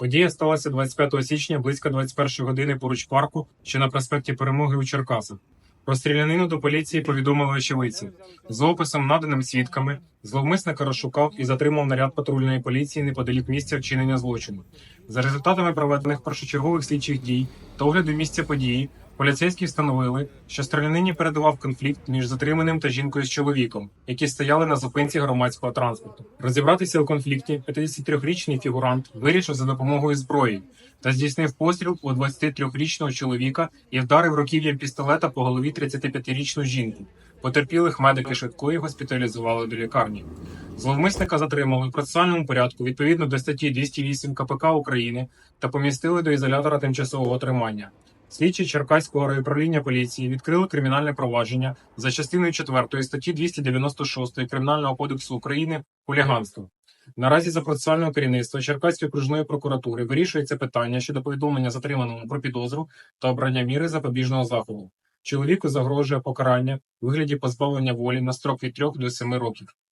Подія сталася 25 січня близько 21 години поруч парку, що на проспекті Перемоги у Черкасах. Про стрілянину до поліції повідомили очевидці. з описом, наданим свідками, зловмисника розшукав і затримав наряд патрульної поліції неподалік місця вчинення злочину. За результатами проведених першочергових слідчих дій та огляду місця події, поліцейські встановили, що стрілянині передував конфлікт між затриманим та жінкою з чоловіком, які стояли на зупинці громадського транспорту. Розібратися у конфлікті 53-річний фігурант вирішив за допомогою зброї та здійснив постріл у 23-річного чоловіка і вдарив руків'ям пістолета по голові 35-річну жінку. Потерпілих медики швидкої госпіталізували до лікарні. Зловмисника затримали в процесуальному порядку відповідно до статті 208 КПК України та помістили до ізолятора тимчасового тримання. Слідчі Черкаського райуправління поліції відкрили кримінальне провадження за частиною 4 статті 296 Кримінального кодексу України хуліганство. Наразі за процесуального керівництва Черкаської окружної прокуратури вирішується питання щодо повідомлення затриманому про підозру та обрання міри запобіжного заходу. Чоловіку загрожує покарання у вигляді позбавлення волі на строк від 3 до 7 років.